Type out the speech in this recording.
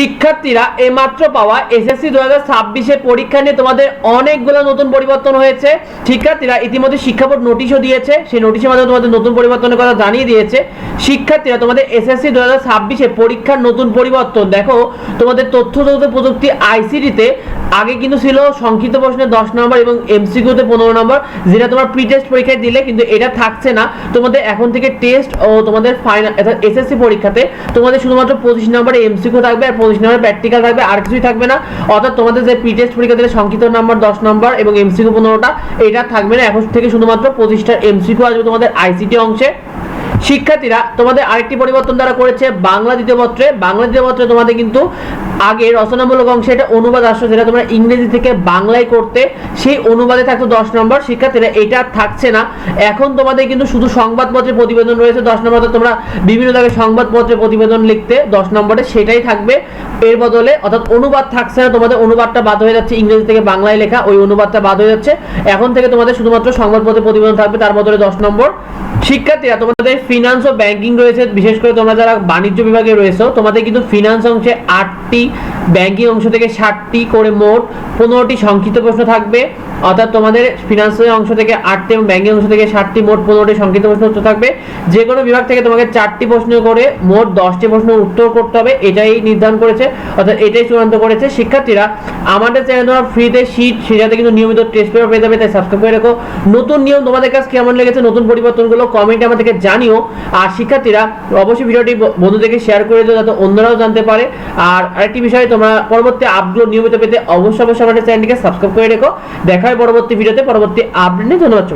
শিক্ষার্থীরা এমাত্র পাওয়া এসএসসি দু হাজার ছাব্বিশে পরীক্ষা নিয়ে তোমাদের অনেকগুলো নতুন পরিবর্তন হয়েছে। শিক্ষার্থীরা ইতিমধ্যে শিক্ষা বোর্ড নোটিশও দিয়েছে, সেই নোটিশের মাধ্যমে তোমাদের নতুন পরিবর্তনের কথা জানিয়ে দিয়েছে। শিক্ষার্থীরা তোমাদের এসএসসি দু হাজার ছাব্বিশে পরীক্ষার নতুন পরিবর্তন। দেখো, তোমাদের তথ্য প্রযুক্তি আইসিটিতে আগে কিন্তু ছিল সংক্ষিপ্ত প্রশ্নে দশ নম্বর এবং এমসিকিউতে পনেরো নম্বর, যেটা তোমার প্রি টেস্ট পরীক্ষায় দিলে, কিন্তু এটা থাকছে না। তোমাদের এখন থেকে টেস্ট ও তোমাদের ফাইনাল এসএসসি পরীক্ষাতে তোমাদের শুধুমাত্র পঁচিশ নম্বরে এমসিকিউ থাকবে আর পঁচিশ নম্বরে প্র্যাকটিক্যাল থাকবে, আর কিছুই থাকবে না। অর্থাৎ তোমাদের যে প্রি টেস্ট পরীক্ষা দিলে সংক্ষিপ্ত নাম্বার দশ নম্বর এবং এমসিকিউ পনেরোটা, এটা থাকবে না। এখন থেকে শুধুমাত্র পঁচিশটা এমসিকিউ আসবে তোমাদের আইসিটি অংশে। শিক্ষার্থীরা, তোমাদের আরেকটি পরিবর্তন দ্বারা করেছে, বাংলা দ্বিতীয় পত্রে। বাংলা দ্বিতীয় পত্রে তোমাদের কিন্তু আগে রচনামূলক অংশে এটা অনুবাদ আসতো, যেটা তোমরা ইংরেজি থেকে বাংলায় করতে, সেই অনুবাদে থাকতো দশ নম্বর। শিক্ষার্থীরা, এটা থাকছে না। এখন তোমাদের কিন্তু শুধু সংবাদপত্রে প্রতিবেদন রয়েছে, দশ নম্বরে তোমরা বিভিন্ন জায়গায় সংবাদপত্রে প্রতিবেদন লিখতে দশ নম্বরে সেটাই থাকবে। এর বদলে অর্থাৎ অনুবাদ থাকছে না, তোমাদের অনুবাদটা বাদ হয়ে যাচ্ছে, ইংরেজি থেকে বাংলায় লেখা ওই অনুবাদটা বাদ হয়ে যাচ্ছে। এখন থেকে তোমাদের শুধুমাত্র সংবাদপত্রে প্রতিবেদন থাকবে, তার বদলে দশ নম্বর। শিক্ষার্থীরা, তোমাদের ফিনান্স ও ব্যাংকিং রয়েছে, বিশেষ করে তোমরা যারা বাণিজ্য বিভাগে রয়েছে, তোমাদের কিন্তু ফিনান্স অংশে আটটি ব্যাংকিং অংশ থেকে ষাটটি করে মোট পনেরোটি সংক্ষিপ্ত প্রশ্ন থাকবে। অর্থাৎ তোমাদের ফিনান্সের অংশ থেকে আটটি এবং ব্যাংকিং অংশ থেকে ষাটটি মোট পনেরোটি সংক্ষিপ্ত প্রশ্ন উত্তর থাকবে। যে কোনো বিভাগ থেকে তোমাকে চারটি প্রশ্ন করে মোট দশটি প্রশ্ন উত্তর করতে হবে, এটাই নির্ধারণ করেছে। অর্থাৎ এটাই চূড়ান্ত করেছে। শিক্ষার্থীরা, আমাদের চ্যানেল তোমরা ফ্রিতে শীট সেটাতে কিন্তু নিয়মিত টেস্ট পেপার পেয়ে যাবে, তাই সাবস্ক্রাইব করে রেখো। নতুন নিয়ম তোমাদের কাছে কেমন লেগেছে, নতুন পরিবর্তনগুলো কমেন্টে আমাদেরকে জানিও। আর শিক্ষার্থীরা, অবশ্যই ভিডিওটি বন্ধুদেরকে শেয়ার করে দিও, যাতে অন্যরাও জানতে পারে। আর আরেকটি বিষয় তোমরা পরবর্তী আপডেট নিয়মিত পেতে অবশ্যই অবশ্যই আমাদের চ্যানেলটিকে সাবস্ক্রাইব করে রেখো। দেখা হয় পরবর্তী ভিডিওতে পরবর্তী আপডেট নিয়ে। ধন্যবাদ